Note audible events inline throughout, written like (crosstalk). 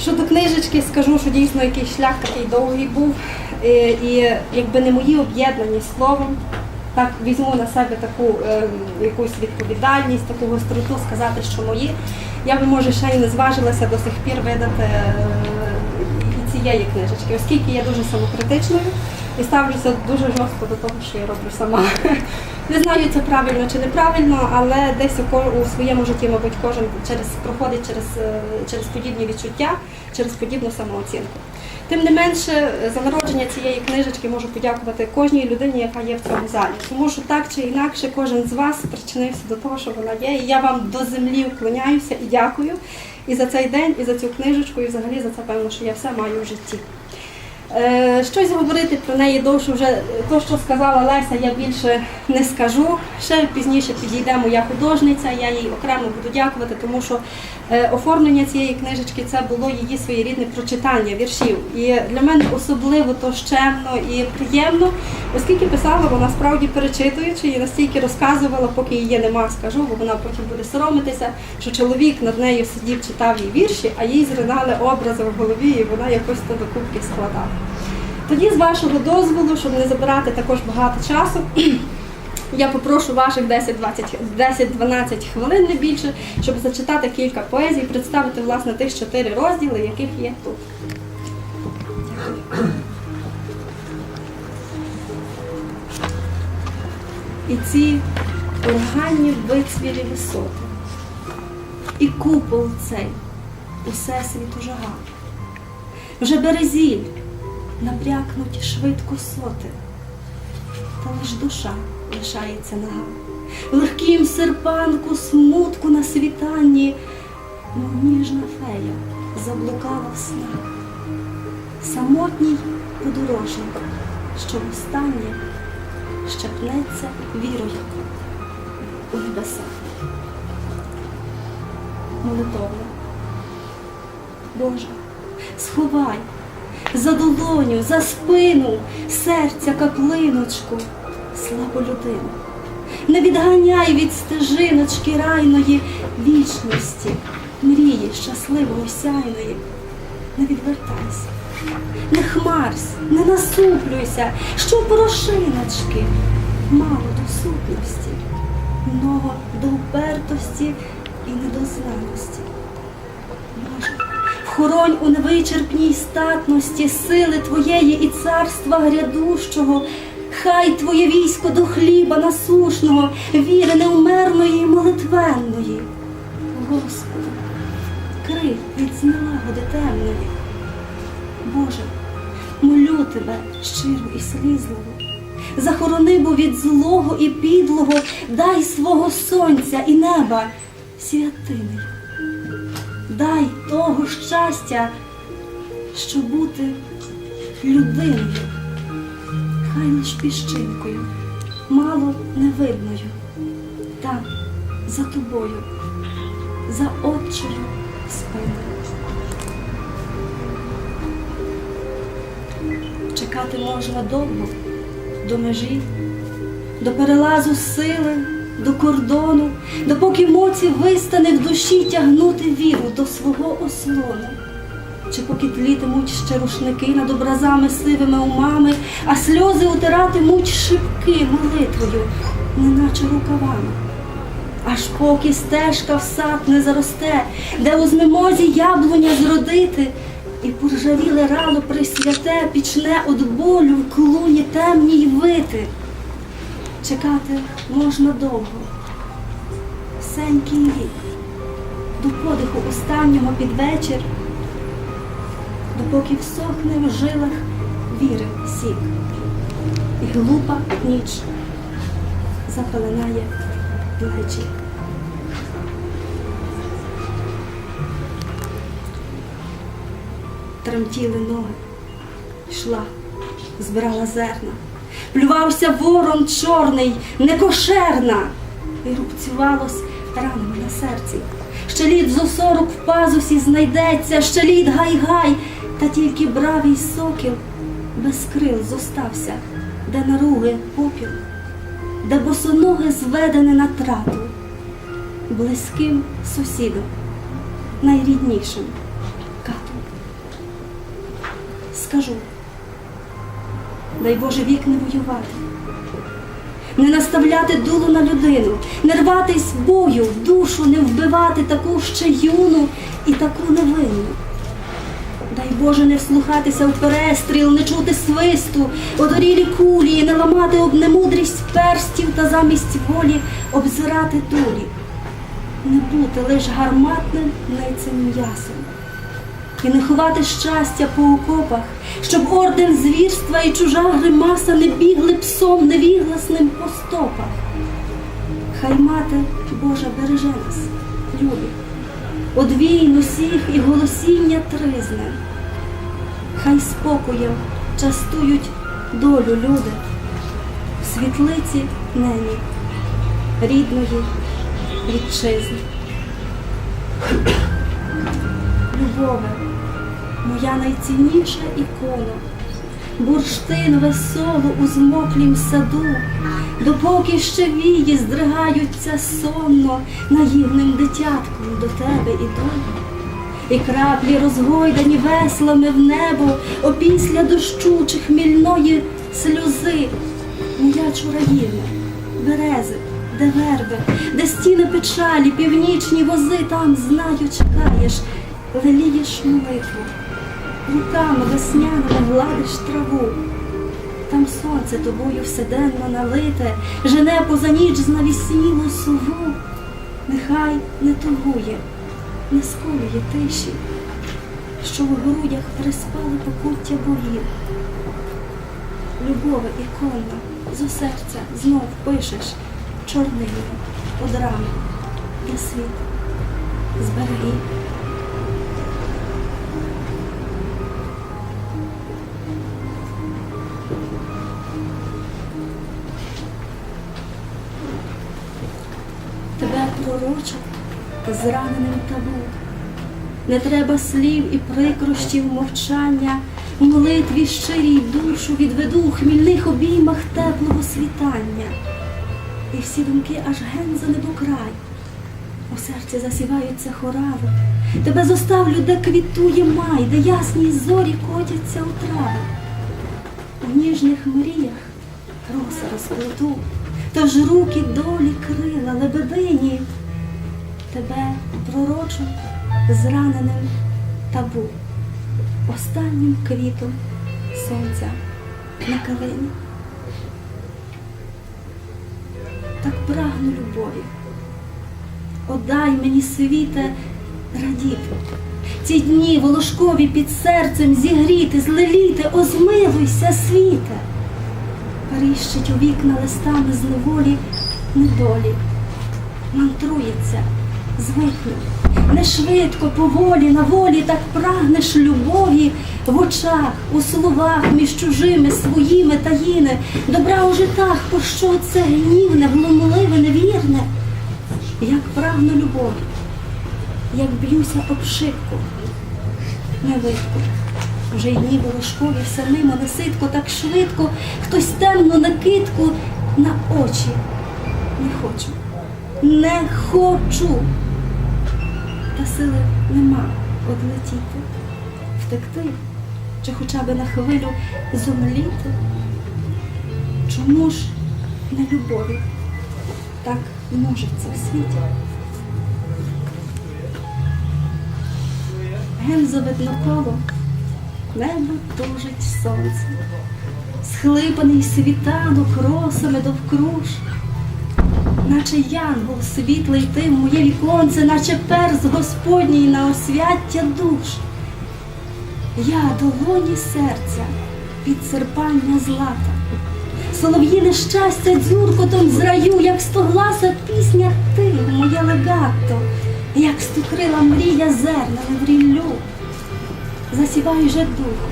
Щодо книжечки, скажу, що дійсно якийсь шлях такий довгий був. І, І якби не мої об'єднані словом, так візьму на себе таку е, якусь відповідальність, таку гостроту сказати, що мої. Я би може ще й не зважилася до сих пір видати е, цієї книжечки, оскільки я дуже самокритичною і ставлюся дуже жорстко до того, що я роблю сама. (laughs) Не знаю, це правильно чи неправильно, але десь у, своєму житті, мабуть, кожен через проходить через, е, через подібні відчуття, через подібну самооцінку. Тим не менше, за народження цієї книжечки можу подякувати кожній людині, яка є в цьому залі. Тому що так чи інакше кожен з вас причинився до того, що вона є. І я вам до землі вклоняюся і дякую і за цей день, і за цю книжечку, і взагалі за це певно, що я все маю в житті. Е, Щось говорити про неї довше вже то, що сказала Леся, я більше не скажу. Ще пізніше підійдемо я художниця, я їй окремо буду дякувати, тому що е, оформлення цієї книжечки це було її своєрідне прочитання віршів. І для мене особливо то щемно і приємно, оскільки писала вона справді перечитуючи і настільки розказувала, поки її нема, скажу, бо вона потім буде соромитися, що чоловік над нею сидів, читав їй вірші, а їй зринали образи в голові, і вона якось то докупки складала. Тоді, з вашого дозволу, щоб не забирати також багато часу, (clears throat) я попрошу ваших 10-20 10-12 хвилин не більше, щоб зачитати кілька поезій, представити власне тих чотири розділи, яких є тут. І ці органні вицвілі висоти, і купол цей, усе світу жага. Вже березіль, набрякнуть швидко соти, та лиш душа лишається нага. В легкім серпанку смутку на світанні, мов ніжна фея заблукала в снах. Самотній подорожник, що востаннє щепнеться вірою у небеса. Молитовна. Боже, сховай за долоню, за спину, серця каплиночку, слабу людину. Не відганяй від стежиночки райної вічності, мрії щасливої сяйної. Не відвертайся, не хмарсь, не насуплюйся, що порошиночки, мало до сутності, много до упертості і недозваності. Боже, вхоронь у невичерпній статності сили Твоєї і царства грядущого, хай Твоє військо до хліба насушного, віри неумерної і молитвенної. Господи, крий від зневагоди темної. Боже, молю тебе щиро і слізливо. Захорони бо від злого і підлого, дай свого сонця і неба святиною. Дай того щастя, що бути людиною, хай лиш піщинкою, мало невидною, та за тобою, за отчою спиною. Чекати можна довго до межі, до перелазу сили, до кордону, допоки моці вистане в душі тягнути віру до свого ослону. Чи поки тлітимуть ще рушники над образами сивими умами, а сльози утиратимуть шибки молитвою, неначе рукавами. Аж поки стежка в сад не заросте, де у знемозі яблуня зродити, і поржавіле рало присвяте пічне од болю в клуні темній вити. Чекати можна довго, всенький вік, до подиху останнього під вечір, допоки всохне в жилах віри сік, і глупа ніч запеленає плечі. Тремтіли ноги, йшла, збирала зерна. Плювався ворон чорний, некошерна, і рубцювалось ранами на серці. Ще лід з осорок в пазусі знайдеться, ще лід гай-гай, та тільки бравий сокіл без крил зостався, де наруги попіл, де босоноги зведене на трату, близьким сусідом, найріднішим катом. Скажу, дай Боже вік не воювати, не наставляти дуло на людину, не рватись бою в душу, не вбивати таку ще юну і таку невинну. Боже не вслухатися в перестріл, не чути свисту, одорілі кулі, не ламати об немудрість перстів та замість волі обзирати дулі, не бути лиш гарматним нейцем м'ясом, і не ховати щастя по окопах, щоб орден звірства і чужа гримаса не бігли псом невігласним по стопах. Хай мати Божа береже нас, любі, одвійн усіх і голосіння тризне. Хай спокоєм частують долю люди в світлиці нені, рідної вітчизни. Любове, моя найцінніша ікона, бурштинове соло у змоклім саду, допоки ще вії здригаються сонно, наївним дитятком до тебе іду. І краплі розгойдані веслами в небо, опісля дощу чи хмільної сльози. Моя чураївна, берези, де верби, де стіни печалі, північні вози, там, знаю, чекаєш, велієш молитву, руками весняними гладиш траву. Там сонце тобою вседенно налите, жене поза ніч знавіснілу сову, нехай не тугує не сколює тиші, що в грудях приспали покуття богів. Любове іконна, зо серця знов пишеш чорнило од рами на світ збереги. Тебе пророчу зраненим табу. Не треба слів і прикрощів мовчання, в молитві щирій душу відведу у хмільних обіймах теплого світання. І всі думки аж ген за небокрай. У серці засіваються хорали. Тебе зоставлю, де квітує май, де ясні зорі котяться у трави. У ніжних мріях роса розплету, тож руки долі крила лебедині тебе пророчу зраненим табу, останнім квітом сонця на калині. Так прагну любові, Одай мені світе радіти, ці дні волошкові під серцем зігріти, злеліти, озмилуйся, світе, Періщить у вікна листами з неволі недолі, мантрується звикну. Не швидко, поволі, на волі так прагнеш любові в очах, у словах між чужими, своїми таїни, добра у житах, пощо це гнівне, глумливе, невірне, як прагну любові, як б'юся об шибку, невидко. Вже й дні волошкові все мимо неситко, так швидко, хтось темну накидку на очі. Не хочу, не хочу та сили нема одлетіти, втекти чи хоча б на хвилю зумліти. Чому ж не любові так множиться в світі? Гензо видно коло, небо тужить сонце, схлипаний світанок росами довкруж наче янгол світлий ти моє віконце, наче перс Господній на освяття душ. Я долоні серця під серпання злата, солов'їне щастя дзюркотом з раю, як стогласа пісня ти, моє легато, як стукрила мрія зернами в ріллю. Засівай же духом,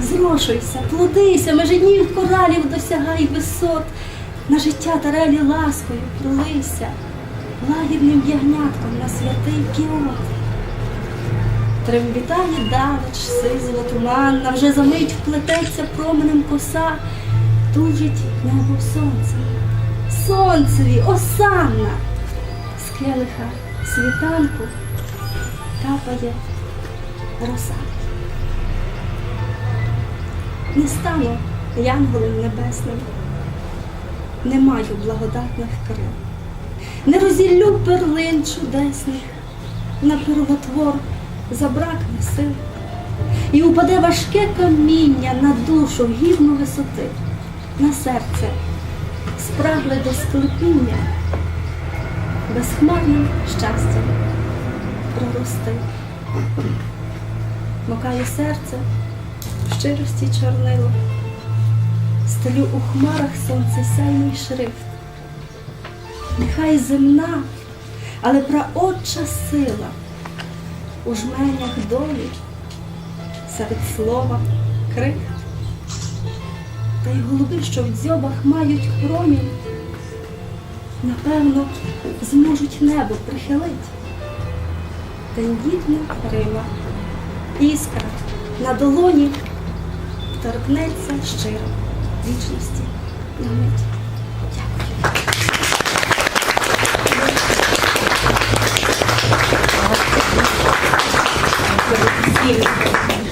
зрошуйся, плодися, межі днів коралів досягай висот на життя тарелі ласкою пролися, лагідним ягнятком на святий кіот. Трембітає далеч, сизова туманна, вже за мить вплететься променем коса, тужить небо сонце. Сонцеві, осанна, з келиха світанку капає роса. Не стану янголом небесним, не маю благодатних крил, не розіллю перлин чудесних, на первотвор забракне сил, і упаде важке каміння на душу гідну висоти, на серце спрагле до склепіння, безхмарним щастям прорости. Макаю серце в щирості чорнило, стелю у хмарах сонцесяйний шрифт. Нехай земна, але праотча сила у жменях долі серед слова крихт. Та й голуби, що в дзьобах мають промінь, напевно, зможуть небо прихилить. Тендітна Рима, іскра на долоні торкнеться щиро вічності. Дякую.